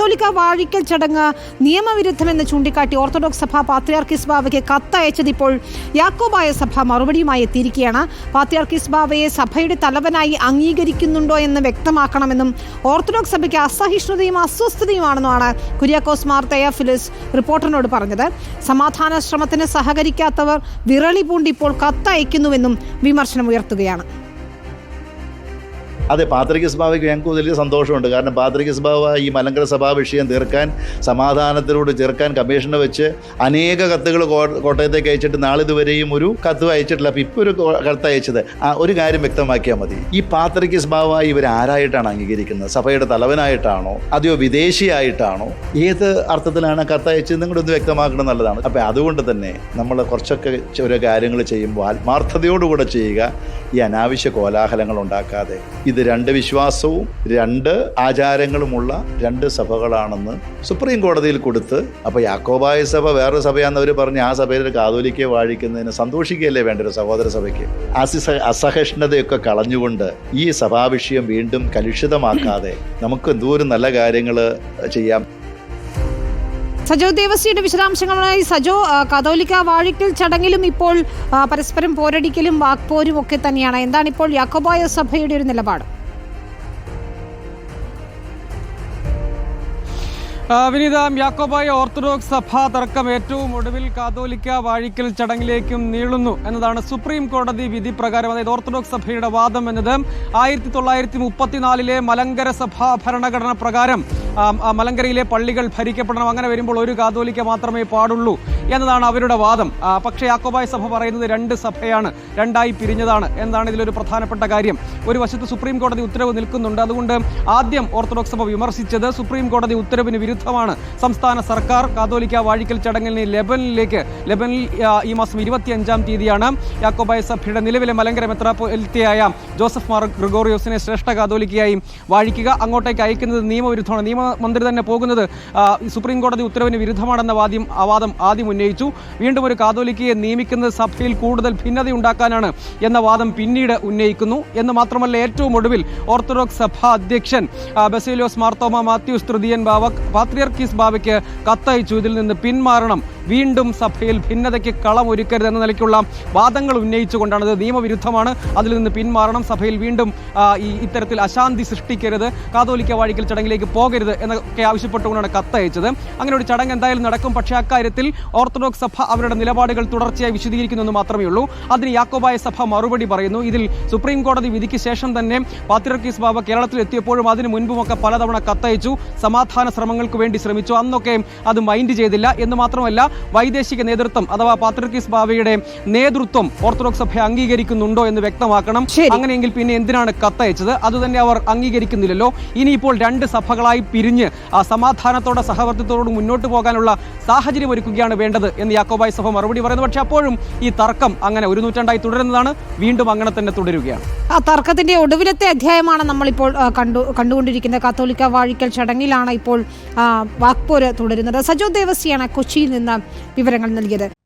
കാത്തോലിക്ക വാഴിക്കൽ ചടങ്ങ് നിയമവിരുദ്ധമെന്ന് ചൂണ്ടിക്കാട്ടി ഓർത്തഡോക്സ് സഭ പാത്രിയാർക്കിസ് ബാവയ്ക്ക് കത്തയച്ചത് ഇപ്പോൾ യാക്കോബായ സഭ മറുപടിയുമായി എത്തിയിരിക്കുകയാണ്. പാത്രിയാർക്കിസ് ബാവയെ സഭയുടെ തലവനായി അംഗീകരിക്കുന്നുണ്ടോ എന്ന് വ്യക്തമാക്കണമെന്നും ഓർത്തഡോക്സ് സഭയ്ക്ക് അസഹിഷ്ണുതയും അസ്വസ്ഥതയുമാണെന്നുമാണ് കുര്യാക്കോസ് മാർത്തയ ഫിലിസ് റിപ്പോർട്ടറിനോട് പറഞ്ഞത്. സമാധാന ശ്രമത്തിന് സഹകരിക്കാത്തവർ വിറളി പൂണ്ടിപ്പോൾ കത്തയക്കുന്നുവെന്നും വിമർശനം ഉയർത്തുകയാണ് അതെ പാത്രിക ബാവയ്ക്ക് ഞങ്ങൾക്ക് വലിയ സന്തോഷമുണ്ട്. കാരണം പാത്രിക ബാവ ഈ മലങ്കര സഭാ വിഷയം തീർക്കാൻ സമാധാനത്തിലൂടെ ചേർക്കാൻ കമ്മീഷനെ വെച്ച് അനേക കത്തുകൾ കോട്ടയത്തേക്ക് അയച്ചിട്ട് നാളിതുവരെയും ഒരു കത്ത് അയച്ചിട്ടില്ല. അപ്പോൾ ഇപ്പോൾ ഒരു കത്ത് അയച്ചത്. ആ ഒരു കാര്യം വ്യക്തമാക്കിയാൽ മതി. ഈ പാത്രിക ബാവ ഇവർ ആരായിട്ടാണ് അംഗീകരിക്കുന്നത്? സഭയുടെ തലവനായിട്ടാണോ? അതെയോ വിദേശിയായിട്ടാണോ? ഏത് അർത്ഥത്തിലാണ് കത്ത് അയച്ചത്? ഒന്ന് വ്യക്തമാക്കണം നല്ലതാണ് അപ്പോൾ അതുകൊണ്ട് തന്നെ നമ്മൾ കുറച്ചൊക്കെ ഓരോ കാര്യങ്ങൾ ചെയ്യുമ്പോൾ ആത്മാർത്ഥതയോടുകൂടെ ചെയ്യുക. ഈ അനാവശ്യ കോലാഹലങ്ങൾ ഉണ്ടാക്കാതെ ഇത് രണ്ട് വിശ്വാസവും രണ്ട് ആചാരങ്ങളുമുള്ള രണ്ട് സഭകളാണെന്ന് സുപ്രീം കോടതിയിൽ കൊടുത്ത് അപ്പോൾ യാക്കോബായ സഭ വേറൊരു സഭയാണെന്ന് അവർ പറഞ്ഞ് ആ സഭയിൽ കാതോലിക്കെ വാഴിക്കുന്നതിന് സന്തോഷിക്കുകയല്ലേ വേണ്ട ഒരു സഹോദര സഭയ്ക്ക്. അസിസ അസഹിഷ്ണുതയൊക്കെ കളഞ്ഞുകൊണ്ട് ഈ സഭാവിഷയം വീണ്ടും കലുഷിതമാക്കാതെ നമുക്ക് എന്തോരം നല്ല കാര്യങ്ങൾ ചെയ്യാം. സജോ ദേവസ്വയുടെ വിശദാംശങ്ങളുമായി സജോ കാതോലിക്ക വാഴിക്കൽ ചടങ്ങിലും ഇപ്പോൾ പരസ്പരം പോരടിക്കലും വാക്പോരും ഒക്കെ തന്നെയാണ്. എന്താണ് ഇപ്പോൾ യാക്കോബായ സഭയുടെ ഒരു നിലപാട്? വിനീത യാക്കോബായ ഓർത്തഡോക്സ് സഭാ തർക്കം ഏറ്റവും ഒടുവിൽ കാതോലിക്ക വാഴിക്കൽ ചടങ്ങിലേക്കും നീളുന്നു എന്നതാണ് സുപ്രീം കോടതി വിധി പ്രകാരം. അതായത് ഓർത്തഡോക്സ് സഭയുടെ വാദം എന്നത് ആയിരത്തി തൊള്ളായിരത്തി മുപ്പത്തിനാലിലെ മലങ്കര സഭാ ഭരണഘടന പ്രകാരം മലങ്കരയിലെ പള്ളികൾ ഭരിക്കപ്പെടണം അങ്ങനെ വരുമ്പോൾ ഒരു കാതോലിക്ക മാത്രമേ പാടുള്ളൂ എന്നതാണ് അവരുടെ വാദം. പക്ഷേ യാക്കോബായ സഭ പറയുന്നത് രണ്ട് സഭയാണ് രണ്ടായി പിരിഞ്ഞതാണ് എന്നതാണ് ഇതിലൊരു പ്രധാനപ്പെട്ട കാര്യം. ഒരു വശത്ത് സുപ്രീം കോടതി ഉത്തരവ് നിൽക്കുന്നുണ്ട് അതുകൊണ്ട് ആദ്യം ഓർത്തഡോക്സ് സഭ വിമർശിച്ചത് സുപ്രീം കോടതി ഉത്തരവിന് വിരുദ്ധമാണ്. സംസ്ഥാന സർക്കാർ കാതോലിക്ക വാഴിക്കൽ ചടങ്ങിന് ലെബനിലേക്ക് ലെബനിൽ ഈ മാസം ഇരുപത്തിയഞ്ചാം തീയതിയാണ് യാക്കോബായ സഭയുടെ നിലവിലെ മലങ്കര മെത്രാപ്പൊലിത്തയായ ജോസഫ് മാർ ഗ്രിഗോറിയോസിനെ ശ്രേഷ്ഠ കാതോലിക്കയായി വാഴിക്കുക അങ്ങോട്ടേക്ക് അയക്കുന്നത് നിയമവിരുദ്ധമാണ്. നിയമമന്ത്രി തന്നെ പോകുന്നത്. സുപ്രീം കോടതി ഉത്തരവിന് വിരുദ്ധമാണെന്ന വാദ്യം വാദം ആദ്യം ഉന്നയിച്ചു. വീണ്ടും ഒരു കാതോലിക്കയെ നിയമിക്കുന്നത് സഭയിൽ കൂടുതൽ ഭിന്നതയുണ്ടാക്കാനാണ് എന്ന വാദം പിന്നീട് ഉന്നയിക്കുന്നു. എന്ന് മാത്രമല്ല ഏറ്റവും ഒടുവിൽ ഓർത്തഡോക്സ് സഭാ അധ്യക്ഷൻ ബസേലോസ് മാർത്തോമ മാത്യൂസ് തൃതീയൻ ബാവ പാത്രിയർക്കീസ് ബാവയ്ക്ക് കത്തയച്ചു. ഇതിൽ നിന്ന് പിന്മാറണം വീണ്ടും സഭയിൽ ഭിന്നതയ്ക്ക് കളമൊരുക്കരുത് എന്ന നിലയ്ക്കുള്ള വാദങ്ങൾ ഉന്നയിച്ചുകൊണ്ടാണ് ഇത് നിയമവിരുദ്ധമാണ്. അതിൽ നിന്ന് പിന്മാറണം. സഭയിൽ വീണ്ടും ഈ ഇത്തരത്തിൽ അശാന്തി സൃഷ്ടിക്കരുത്. കാതോലിക്ക വാഴിക്കൽ ചടങ്ങിലേക്ക് പോകരുത് എന്നൊക്കെ ആവശ്യപ്പെട്ടുകൊണ്ടാണ് കത്തയച്ചത് അങ്ങനെ ഒരു ചടങ്ങ് എന്തായാലും നടക്കും. പക്ഷേ അക്കാര്യത്തിൽ ഓർത്തഡോക്സ് സഭ അവരുടെ നിലപാടുകൾ തുടർച്ചയായി വിശദീകരിക്കുന്നു മാത്രമേ ഉള്ളൂ. അതിന് യാക്കോബായ സഭ മറുപടി പറയുന്നു. ഇതിൽ സുപ്രീം കോടതി വിധിക്ക് ശേഷം തന്നെ പാത്രിയർക്കീസ് ബാബ കേരളത്തിൽ എത്തിയപ്പോഴും അതിന് മുൻപുമൊക്കെ പലതവണ കത്തയച്ചു. സമാധാന ശ്രമങ്ങൾക്ക് വേണ്ടി ശ്രമിച്ചു. അന്നൊക്കെ അത് മൈൻഡ് ചെയ്തില്ല. എന്ന് മാത്രമല്ല വൈദേശിക നേതൃത്വം അഥവാ പാത്രിയർക്കീസ് ബാബയുടെ നേതൃത്വം ഓർത്തഡോക്സ് സഭ അംഗീകരിക്കുന്നുണ്ടോ എന്ന് വ്യക്തമാക്കണം. അങ്ങനെയെങ്കിൽ പിന്നെ എന്തിനാണ് കത്തയച്ചത്? അതുതന്നെ അവർ അംഗീകരിക്കുന്നില്ലല്ലോ. ഇനിയിപ്പോൾ രണ്ട് സഭകളായി പിരിഞ്ഞ് ആ സമാധാനത്തോടെ സഹവർത്തിത്തോടും മുന്നോട്ട് പോകാനുള്ള സാഹചര്യം ഒരുക്കുകയാണ് വേണ്ടത് എന്ന് യാക്കോബായ് സഭ മറുപടി പറയുന്നത് പക്ഷേ അപ്പോഴും ഈ തർക്കം അങ്ങനെ ഒരു നൂറ്റാണ്ടായി തുടരുന്നതാണ്. വീണ്ടും അങ്ങനെ തന്നെ തുടരുകയാണ്. ആ തർക്കത്തിന്റെ ഒടുവിലത്തെ അധ്യായമാണ് നമ്മളിപ്പോൾ കണ്ടു കണ്ടുകൊണ്ടിരിക്കുന്നത്. കാത്തോലിക്ക വാഴിക്കൽ ചടങ്ങിലാണ് ഇപ്പോൾ വാക്പോര് തുടരുന്നത്. സജോ ദേവസ്യാണ് കൊച്ചിയിൽ നിന്ന് വിവരങ്ങൾ നൽകിയത്.